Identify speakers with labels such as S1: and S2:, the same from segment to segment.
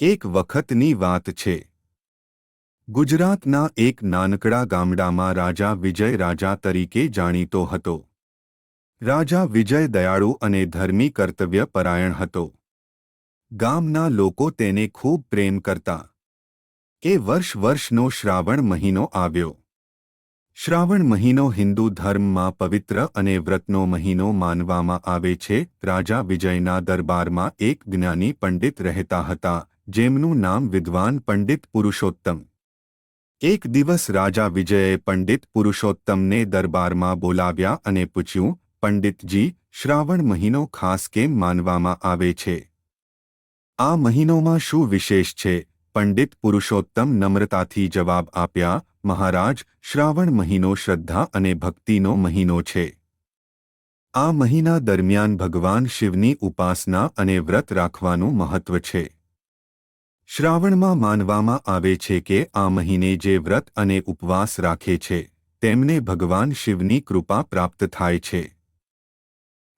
S1: એક વખતની વાત છે. ગુજરાતના એક નાનકડા ગામડામાં રાજા વિજય રાજા તરીકે જાણીતો હતો. રાજા વિજય દયાળુ અને ધર્મી કર્તવ્ય પરાયણ હતો. ગામના લોકો તેને ખૂબ પ્રેમ કરતા એ વર્ષ વર્ષનો શ્રાવણ મહિનો આવ્યો. શ્રાવણ મહિનો હિન્દુ ધર્મમાં પવિત્ર અને વ્રતનો મહિનો માનવામાં આવે છે. રાજા વિજયના દરબારમાં એક જ્ઞાની પંડિત રહેતા હતા. જેમનું નામ વિદ્વાન પંડિત પુરુષોત્તમ. એક દિવસ રાજા વિજયે પંડિત પુરુષોત્તમને દરબારમાં બોલાવ્યા અને પૂછ્યું, પંડિતજી, શ્રાવણ મહિનો ખાસ કેમ માનવામાં આવે છે? આ મહિનોમાં શું વિશેષ છે? પંડિત પુરુષોત્તમ નમ્રતાથી જવાબ આપ્યા, મહારાજ, શ્રાવણ મહિનો શ્રદ્ધા અને ભક્તિનો મહિનો છે. આ મહિના દરમિયાન ભગવાન શિવની ઉપાસના અને વ્રત રાખવાનું મહત્વ છે. શ્રાવણમાં માનવામાં આવે છે કે આ મહિને જે વ્રત અને ઉપવાસ રાખે છે, તેમને ભગવાન શિવની કૃપા પ્રાપ્ત થાય છે.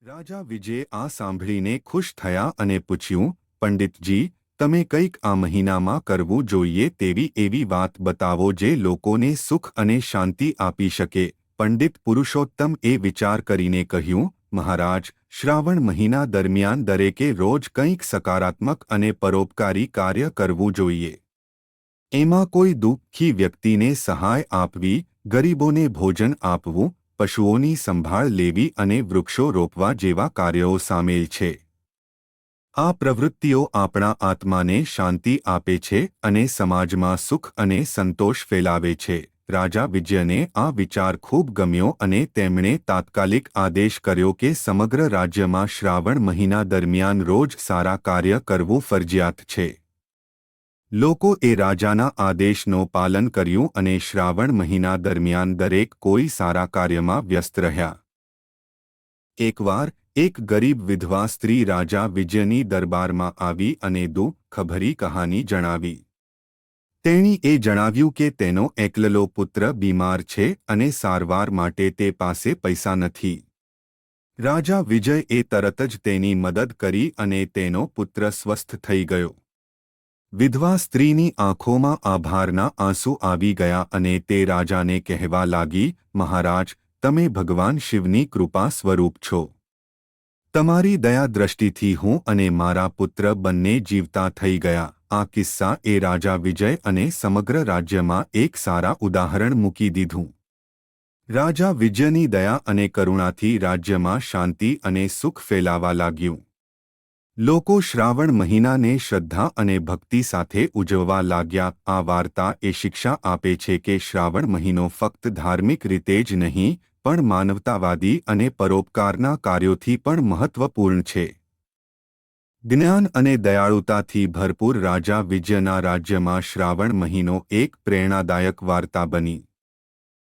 S1: રાજા વિજય આ સાંભળીને ખુશ થયા અને પૂછ્યું, પંડિતજી, તમે કંઈક આ મહિનામાં કરવું જોઈએ તેવી એવી વાત બતાવો જે લોકોને સુખ અને શાંતિ આપી શકે. પંડિત પુરુષોત્તમ એ વિચાર કરીને કહ્યું, મહારાજ શ્રાવણ મહિના દરમિયાન દરેકે રોજ કંઈક સકારાત્મક અને પરોપકારી કાર્ય કરવું જોઈએ. એમાં કોઈ દુઃખી વ્યક્તિને સહાય આપવી, ગરીબોને ભોજન આપવું, પશુઓની સંભાળ લેવી અને વૃક્ષો રોપવા જેવા કાર્યો સામેલ છે. આ પ્રવૃત્તિઓ આપણા આત્માને શાંતિ આપે છે અને સમાજમાં સુખ અને સંતોષ ફેલાવે છે. રાજા વિજયને આ વિચાર ખૂબ ગમ્યો અને તેમણે તાત્કાલિક આદેશ કર્યો કે સમગ્ર રાજ્યમાં શ્રાવણ મહિના દરમિયાન રોજ સારા કાર્ય કરવું ફરજિયાત છે. લોકો એ રાજાના આદેશનો પાલન કર્યું અને શ્રાવણ મહિના દરમિયાન દરેક કોઈ સારા કાર્યમાં વ્યસ્ત રહ્યા. એકવાર એક ગરીબ વિધવા સ્ત્રી રાજા વિજયની દરબારમાં આવી અને દુઃખભરી કહાની જણાવી. તેણી એ જણાવ્યું કે તેનો એકલલો પુત્ર બીમાર છે અને સારવાર માટે તે પાસે પૈસા નથી. રાજા વિજય એ તરત જ તેની મદદ કરી અને તેનો પુત્ર સ્વસ્થ થઈ ગયો. વિધવા સ્ત્રીની આંખોમાં આભારના આંસુ આવી ગયા અને તે રાજાને કહેવા લાગી, મહારાજ, તમે ભગવાન શિવની કૃપા સ્વરૂપ છો. તમારી દયા દ્રષ્ટિથી હું અને મારા પુત્ર બંને જીવતા થઈ ગયા. આ કિસ્સા એ રાજા વિજય અને સમગ્ર રાજ્યમાં એક સારા ઉદાહરણ મૂકી દીધું. રાજા વિજયની દયા અને કરુણાથી રાજ્યમાં શાંતિ અને સુખ ફેલાવા લાગ્યું. લોકો શ્રાવણ મહિનાને શ્રદ્ધા અને ભક્તિ સાથે ઉજવવા લાગ્યા. આ વાર્તા એ શિક્ષા આપે છે કે શ્રાવણ મહિનો ફક્ત ધાર્મિક રીતે જ નહીં, પણ માનવતાવાદી અને પરોપકારના કાર્યોથી પણ મહત્વપૂર્ણ છે. જ્ઞાન અને દયાળુતાથી ભરપૂર રાજા વિજયના રાજ્યમાં શ્રાવણ મહિનો એક પ્રેરણાદાયક વાર્તા બની.